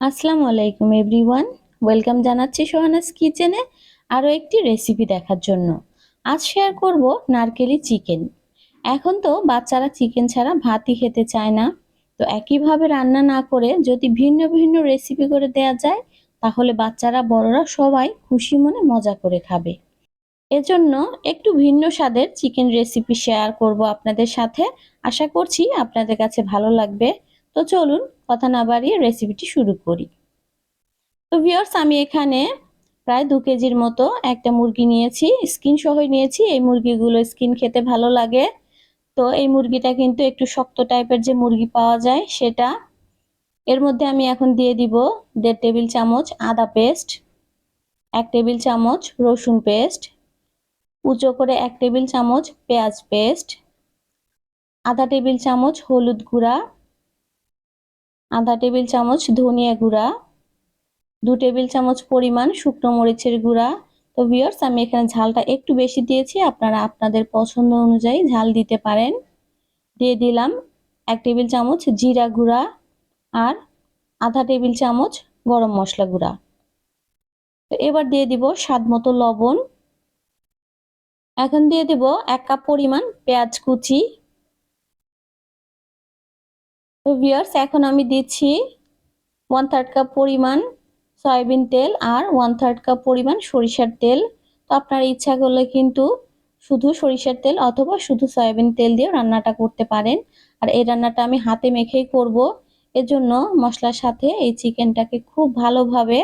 আসসালামু আলাইকুম, everyone. Welcome জানাচ্ছি সোহানাস কিচেনে আরও একটি রেসিপি দেখার জন্য। আজ শেয়ার করব নারকেলি চিকেন। এখন তো বাচ্চারা চিকেন ছাড়া ভাতই খেতে চায় না। তো একইভাবে রান্না না করে যদি ভিন্ন ভিন্ন রেসিপি করে দেয়া যায়, তাহলে বাচ্চারা, বড়রা সবাই খুশি মনে মজা করে খাবে। এজন্য একটু ভিন্ন স্বাদের চিকেন রেসিপি শেয়ার করব আপনাদের সাথে। আশা করছি আপনাদের কাছে ভালো লাগবে। তো চলুন কথা না বাড়িয়ে রেসিপিটি শুরু করি। তো ভিওর্স আমি এখানে প্রায় দু কেজির মতো একটা মুরগি নিয়েছি স্কিন সহ নিয়েছি। এই মুরগিগুলো স্কিন খেতে ভালো লাগে। তো এই মুরগিটা কিন্তু একটু শক্ত টাইপের যে মুরগি পাওয়া যায়, সেটা এর মধ্যে আমি এখন দিয়ে দিব দেড় টেবিল চামচ আদা পেস্ট এক টেবিল চামচ রসুন পেস্ট উঁচো করে এক টেবিল চামচ পেঁয়াজ পেস্ট আধা টেবিল চামচ হলুদ গুঁড়া আধা টেবিল চামচ ধনিয়া গুঁড়া, দু টেবিল চামচ পরিমাণ শুকনো মরিচের গুঁড়া। তো ভিওর্স আমি এখানে ঝালটা একটু বেশি দিয়েছি, আপনারা আপনাদের পছন্দ অনুযায়ী ঝাল দিতে পারেন। দিয়ে দিলাম এক টেবিল চামচ জিরা গুঁড়া আর আধা টেবিল চামচ গরম মশলা গুঁড়া। তো এবার দিয়ে দিব স্বাদ মতো লবণ। এখন দিয়ে দেব এক কাপ পরিমাণ পেঁয়াজ কুচি। তো এখন আমি দিচ্ছি ওয়ান থার্ড কাপ পরিমাণ সয়াবিন তেল আর ওয়ান থার্ড কাপ পরিমাণ সরিষার তেল। তো আপনার ইচ্ছা করলে কিন্তু শুধু সরিষার তেল অথবা শুধু সয়াবিন তেল দিয়ে রান্নাটা করতে পারেন। আর এই রান্নাটা আমি হাতে মেখেই করব। এজন্য মশলার সাথে এই চিকেনটাকে খুব ভালোভাবে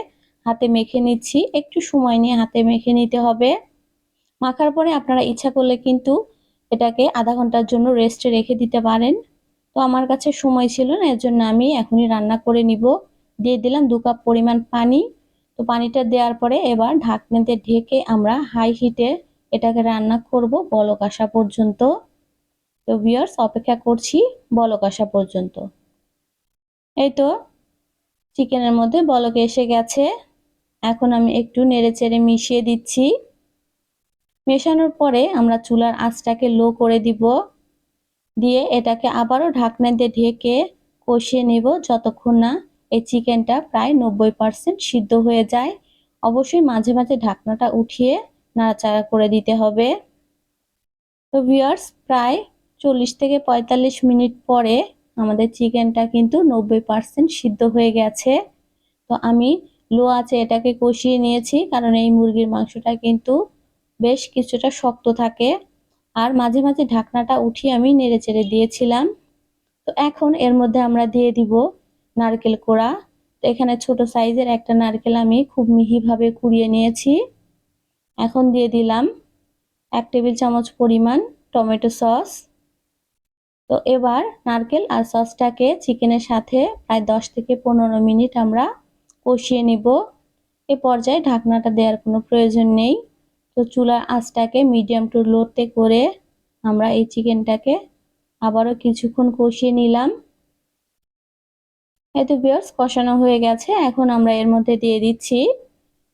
হাতে মেখে নিচ্ছি। একটু সময় নিয়ে হাতে মেখে নিতে হবে। মাখার পরে আপনারা ইচ্ছা করলে কিন্তু এটাকে আধা ঘণ্টার জন্য রেস্টে রেখে দিতে পারেন। তো আমার কাছে সময় ছিল না, এর জন্য আমি এখনই রান্না করে নিব। দিয়ে দিলাম দু কাপ পরিমাণ পানি। তো পানিটা দেওয়ার পরে এবার ঢাকনাতে ঢেকে আমরা হাই হিটে এটাকে রান্না করব বলক আসা পর্যন্ত। তো ভিয়ার্স অপেক্ষা করছি বলক আসা পর্যন্ত। এই তো চিকেনের মধ্যে বলক এসে গেছে। এখন আমি একটু নেড়ে চেড়ে মিশিয়ে দিচ্ছি। মেশানোর পরে আমরা চুলার আঁচটাকে লো করে দিব। দিয়ে এটাকে আবারও ঢাকনা দিয়ে ঢেকে কষিয়ে নেব যতক্ষণ না এই চিকেনটা প্রায় নব্বই পার্সেন্ট সিদ্ধ হয়ে যায়। অবশ্যই মাঝে মাঝে ঢাকনাটা উঠিয়ে নাড়াচাড়া করে দিতে হবে। তো ভিওয়ার্স প্রায় চল্লিশ থেকে পঁয়তাল্লিশ মিনিট পরে আমাদের চিকেনটা কিন্তু নব্বই পার্সেন্ট সিদ্ধ হয়ে গেছে। তো আমি লো আছে এটাকে কষিয়ে নিয়েছি, কারণ এই মুরগির মাংসটা কিন্তু বেশ কিছুটা শক্ত থাকে। আর মাঝে মাঝে ঢাকনাটা উঠিয়ে আমি নেড়ে চেড়ে দিয়েছিলাম। তো এখন এর মধ্যে আমরা দিয়ে দিব নারকেল কোড়া। তো এখানে ছোট সাইজের একটা নারকেল আমি খুব মিহিভাবে কুড়িয়ে নিয়েছি। এখন দিয়ে দিলাম এক টেবিল চামচ পরিমাণ টমেটো সস। তো এবার নারকেল আর সসটাকে চিকেনের সাথে প্রায় দশ থেকে পনেরো মিনিট আমরা কষিয়ে নিব। এ পর্যায়ে ঢাকনাটা দেওয়ার কোনো প্রয়োজন নেই। তো চুলার আঁচটাকে মিডিয়াম টু লোতে করে আমরা এই চিকেনটাকে আবারও কিছুক্ষণ কষিয়ে নিলাম। এতে বিয়ার্স কষানো হয়ে গেছে। এখন আমরা এর মধ্যে দিয়ে দিচ্ছি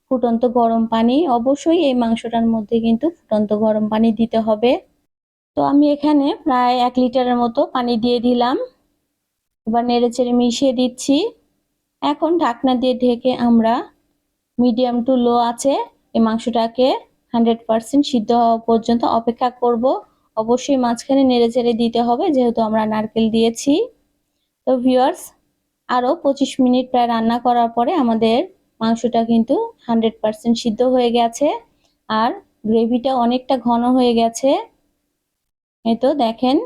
ফুটন্ত গরম পানি। অবশ্যই এই মাংসটার মধ্যে কিন্তু ফুটন্ত গরম পানি দিতে হবে। তো আমি এখানে প্রায় এক লিটারের মতো পানি দিয়ে দিলাম। এবার নেড়ে চেড়ে মিশিয়ে দিচ্ছি। এখন ঢাকনা দিয়ে ঢেকে আমরা মিডিয়াম টু লো আছে এই মাংসটাকে হান্ড্রেড পারসেন্ট সিদ্ধ হওয়া পর্যন্ত অপেক্ষা করব। অবশ্যই মাঝখানে নেড়ে চেড়ে দিতে হবে, যেহেতু আমরা নারকেল দিয়েছি। তো ভিউয়ার্স আরও পঁচিশ মিনিট প্রায় রান্না করার পরে আমাদের মাংসটা কিন্তু হান্ড্রেড পারসেন্ট সিদ্ধ হয়ে গেছে। আর গ্রেভিটা অনেকটা ঘন হয়ে গেছে। এই তো দেখেন,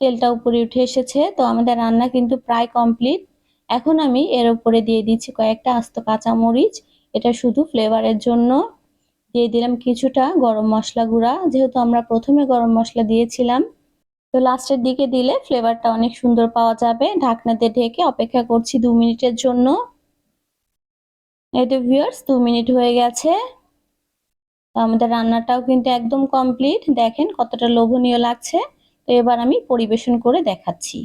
তেলটা উপরে উঠে এসেছে। তো আমাদের রান্না কিন্তু প্রায় কমপ্লিট। এখন আমি এর উপরে দিয়ে দিচ্ছি কয়েকটা আস্ত কাঁচামরিচ। এটা শুধু ফ্লেভারের জন্য। দিয়ে দিলাম কিছুটা গরম মশলা গুঁড়া। যেহেতু আমরা প্রথমে গরম মশলা দিয়েছিলাম, তো লাস্টের দিকে দিলে ফ্লেভারটা অনেক সুন্দর পাওয়া যাবে। ঢাকনাতে ঢেকে অপেক্ষা করছি দু মিনিটের জন্য। এই তো ভিউয়ার্স দু মিনিট হয়ে গেছে। আমাদের রান্নাটাও কিন্তু একদম কমপ্লিট দেখেন কতটা লোভনীয় লাগছে। তো এবার আমি পরিবেশন করে দেখাচ্ছি।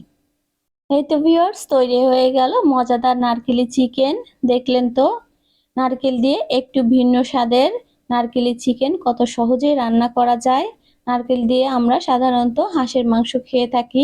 এই তো ভিউয়ার্স তৈরি হয়ে গেল মজাদার নারকেলি চিকেন দেখলেন তো? নারকেল দিয়ে একটু ভিন্ন স্বাদের নারকেলি চিকেন কত সহজেই রান্না করা যায়। নারকেল দিয়ে আমরা সাধারণত হাঁসের মাংস খেয়ে থাকি।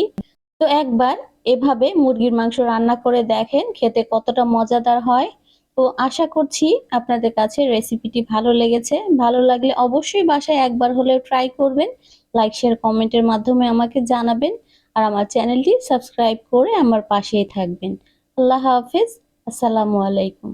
তো একবার এভাবে মুরগির মাংস রান্না করে দেখেন, খেতে কতটা মজাদার হয়। তো আশা করছি আপনাদের কাছে রেসিপিটি ভালো লেগেছে। ভালো লাগলে অবশ্যই বাসায় একবার হলেও ট্রাই করবেন। লাইক শেয়ার কমেন্টের মাধ্যমে আমাকে জানাবেন। আর আমার চ্যানেলটি সাবস্ক্রাইব করে আমার পাশেই থাকবেন। আল্লাহ হাফিজ। আসসালামু আলাইকুম।